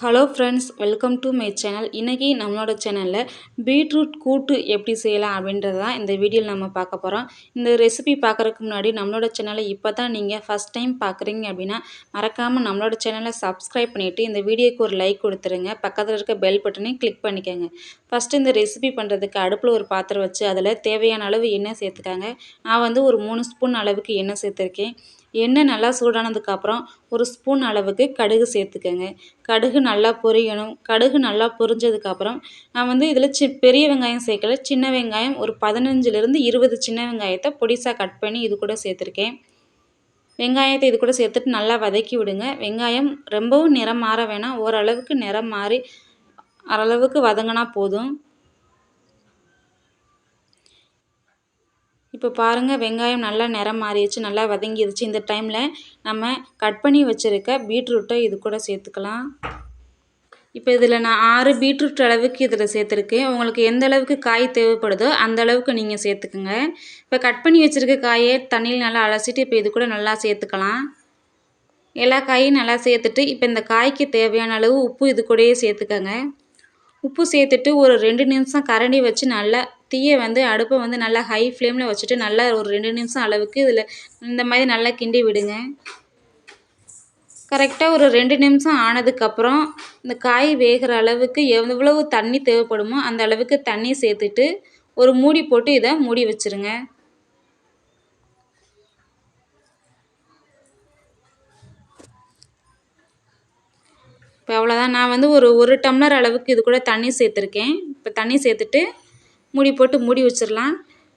Hello friends welcome to my channel இன்றைக்கி நம்மளோட சேனலில் பீட்ரூட் கூட்டு எப்படி செய்யலாம் அப்படின்றது தான் இந்த வீடியோவில் நம்ம பார்க்க போகிறோம் இந்த ரெசிபி பார்க்குறதுக்கு முன்னாடி நம்மளோட சேனலை இப்போ தான் நீங்கள் ஃபஸ்ட் டைம் பார்க்குறீங்க அப்படின்னா மறக்காமல் நம்மளோட சேனலை சப்ஸ்கிரைப் பண்ணிவிட்டு இந்த வீடியோக்கு ஒரு லைக் கொடுத்துருங்க. பக்கத்தில் இருக்க பெல் பட்டனையும் கிளிக் பண்ணிக்கோங்க. ஃபஸ்ட்டு இந்த ரெசிபி பண்ணுறதுக்கு அடுப்பில் ஒரு பாத்திரம் வச்சு அதில் தேவையான அளவு எண்ணெய் சேர்த்துக்காங்க நான் வந்து ஒரு மூணு ஸ்பூன் அளவுக்கு எண்ணெய் சேர்த்துருக்கேன். எண்ணெய் நல்லா சூடானதுக்கப்புறம் ஒரு ஸ்பூன் அளவுக்கு கடுகு சேர்த்துக்கோங்க. கடுகு நல்லா பொரியணும். கடுகு நல்லா பொரிஞ்சதுக்கப்புறம் நான் வந்து இதில் சி பெரிய வெங்காயம் சேர்க்கல. சின்ன வெங்காயம் ஒரு பதினஞ்சுலேருந்து இருபது சின்ன வெங்காயத்தை பொடிசாக கட் பண்ணி இது கூட சேர்த்துருக்கேன். வெங்காயத்தை இது கூட சேர்த்துட்டு நல்லா வதக்கி விடுங்க. வெங்காயம் ரொம்பவும் நிறம் மாற வேணாம். ஓரளவுக்கு நிறம் மாறி அளவுக்கு வதங்கினா போதும். இப்போ பாருங்கள் வெங்காயம் நல்லா நிறம் மாறிடுச்சு நல்லா வதங்கிடுச்சு. இந்த டைமில் நம்ம கட் பண்ணி வச்சுருக்க பீட்ரூட்டை இது கூட சேர்த்துக்கலாம். இப்போ இதில் நான் ஆறு பீட்ரூட் அளவுக்கு இதில் சேர்த்துருக்கேன். உங்களுக்கு எந்த அளவுக்கு காய் தேவைப்படுதோ அந்த அளவுக்கு நீங்கள் சேர்த்துக்குங்க. இப்போ கட் பண்ணி வச்சுருக்க காயை தண்ணியில் நல்லா அலசிட்டு இப்போ இது கூட நல்லா சேர்த்துக்கலாம். எல்லா காயும் நல்லா சேர்த்துட்டு இப்போ இந்த காய்க்கு தேவையான அளவு உப்பு இது கூடயே சேர்த்துக்கங்க. உப்பு சேர்த்துட்டு ஒரு ரெண்டு நிமிஷம் கரண்டி வச்சு நல்லா தீயை வந்து அடுப்பை வந்து நல்லா ஹை ஃப்ளேமில் வச்சுட்டு நல்லா ஒரு ரெண்டு நிமிஷம் அளவுக்கு இதில் இந்த மாதிரி நல்லா கிண்டி விடுங்க. கரெக்டாக ஒரு ரெண்டு நிமிஷம் ஆனதுக்கப்புறம் இந்த காய் வேகிற அளவுக்கு எவ்வளவு தண்ணி தேவைப்படுமோ அந்த அளவுக்கு தண்ணி சேர்த்துட்டு ஒரு மூடி போட்டு இதை மூடி வச்சுருங்க. இப்போ அவ்வளோதான் நான் வந்து ஒரு ஒரு டம்ளர் அளவுக்கு இது கூட தண்ணி சேர்த்துருக்கேன். இப்போ தண்ணி சேர்த்துட்டு மூடி போட்டு மூடி வச்சிடலாம்.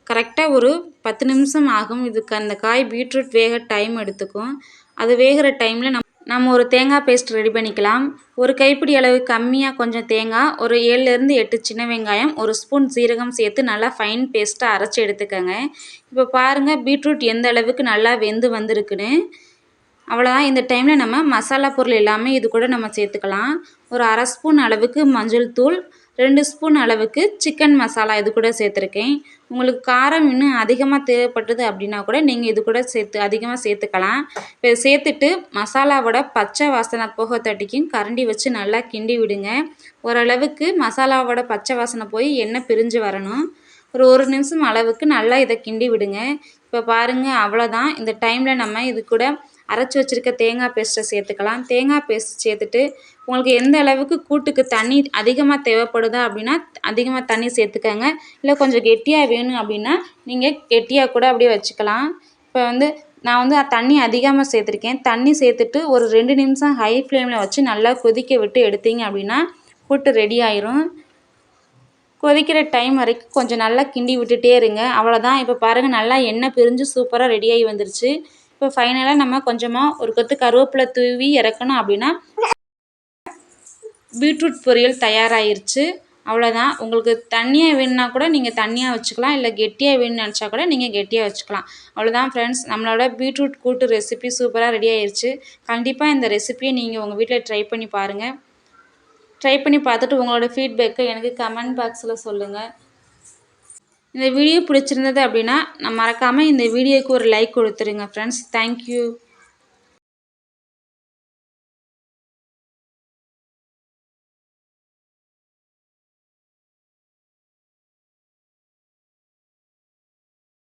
கரெக்டாக ஒரு பத்து நிமிஷம் ஆகும். இதுக்கு அந்த காய் பீட்ரூட் வேக டைம் எடுத்துக்கும். அது வேகிற டைமில் நம் நம்ம ஒரு தேங்காய் பேஸ்ட் ரெடி பண்ணிக்கலாம். ஒரு கைப்பிடி அளவு கம்மியாக கொஞ்சம் தேங்காய் ஒரு ஏழுலேருந்து எட்டு சின்ன வெங்காயம் ஒரு ஸ்பூன் சீரகம் சேர்த்து நல்லா ஃபைன் பேஸ்ட்டாக அரைச்சி எடுத்துக்கோங்க. இப்போ பாருங்கள் பீட்ரூட் எந்த அளவுக்கு நல்லா வெந்து வந்திருக்குன்னு. அவ்வளோதான் இந்த டைமில் நம்ம மசாலா பொருள் எல்லாமே இது கூட நம்ம சேர்த்துக்கலாம். ஒரு அரை ஸ்பூன் அளவுக்கு மஞ்சள் தூள் ரெண்டு ஸ்பூன் அளவுக்கு சிக்கன் மசாலா இது கூட சேர்த்துருக்கேன். உங்களுக்கு காரம் இன்னும் அதிகமாக தேவைப்பட்டது அப்படின்னா கூட நீங்கள் இது கூட சேர்த்து அதிகமாக சேர்த்துக்கலாம். இப்போ சேர்த்துட்டு மசாலாவோட பச்சை வாசனை போக தட்டிக்கும் கரண்டி வச்சு நல்லா கிண்டி விடுங்க. ஓரளவுக்கு மசாலாவோட பச்சை வாசனை போய் எண்ணெய் பிரிஞ்சு வரணும். ஒரு ஒரு நிமிஷம் அளவுக்கு நல்லா இதை கிண்டி விடுங்க. இப்போ பாருங்கள் அவ்வளோதான் இந்த டைமில் நம்ம இது கூட அரைச்சி வச்சுருக்க தேங்காய் பேஸ்ட்டை சேர்த்துக்கலாம். தேங்காய் பேஸ்ட் சேர்த்துட்டு உங்களுக்கு எந்த அளவுக்கு கூட்டுக்கு தண்ணி அதிகமாக தேவைப்படுதா அப்படின்னா அதிகமாக தண்ணி சேர்த்துக்கங்க. இல்லை கொஞ்சம் கெட்டியாக வேணும் அப்படின்னா நீங்கள் கெட்டியாக கூட அப்படியே வச்சுக்கலாம். இப்போ வந்து நான் வந்து தண்ணி அதிகமாக சேர்த்துருக்கேன். தண்ணி சேர்த்துட்டு ஒரு ரெண்டு நிமிஷம் ஹை ஃப்ளேமில் வச்சு நல்லா கொதிக்க விட்டு எடுத்தீங்க அப்படின்னா கூட்டு ரெடி ஆயிரும். கொதிக்கிற டைம் வரைக்கும் கொஞ்சம் நல்லா கிண்டி விட்டுட்டே இருங்க. அவ்வளோதான் இப்போ பாருங்கள் நல்லா எண்ணெய் பிரிஞ்சு சூப்பராக ரெடியாகி வந்துருச்சு. இப்போ ஃபைனலாக நம்ம கொஞ்சமாக ஒரு கொத்து கருவேப்பிலை தூவி இறக்கணும் அப்படின்னா பீட்ரூட் பொரியல் தயாராகிருச்சு அவ்வளோதான் உங்களுக்கு தண்ணியாக வேணுன்னா கூட நீங்கள் தண்ணியாக வச்சுக்கலாம். இல்லை கெட்டியாக வேணும்னு நினச்சா கூட நீங்கள் கெட்டியாக வச்சுக்கலாம். அவ்வளோதான் ஃப்ரெண்ட்ஸ் நம்மளோட பீட்ரூட் கூட்டு ரெசிபி சூப்பராக ரெடி ஆயிடுச்சு கண்டிப்பாக இந்த ரெசிபியை நீங்கள் உங்கள் வீட்டில் ட்ரை பண்ணி பாருங்கள் ட்ரை பண்ணி பார்த்துட்டு உங்களோட ஃபீட்பேக்கை எனக்கு கமெண்ட் பாக்ஸில் சொல்லுங்கள் இந்த வீடியோ பிடிச்சிருந்தது அப்படின்னா நான் மறக்காமல் இந்த வீடியோக்கு ஒரு லைக் கொடுத்துருங்க ஃப்ரெண்ட்ஸ் தேங்க்யூ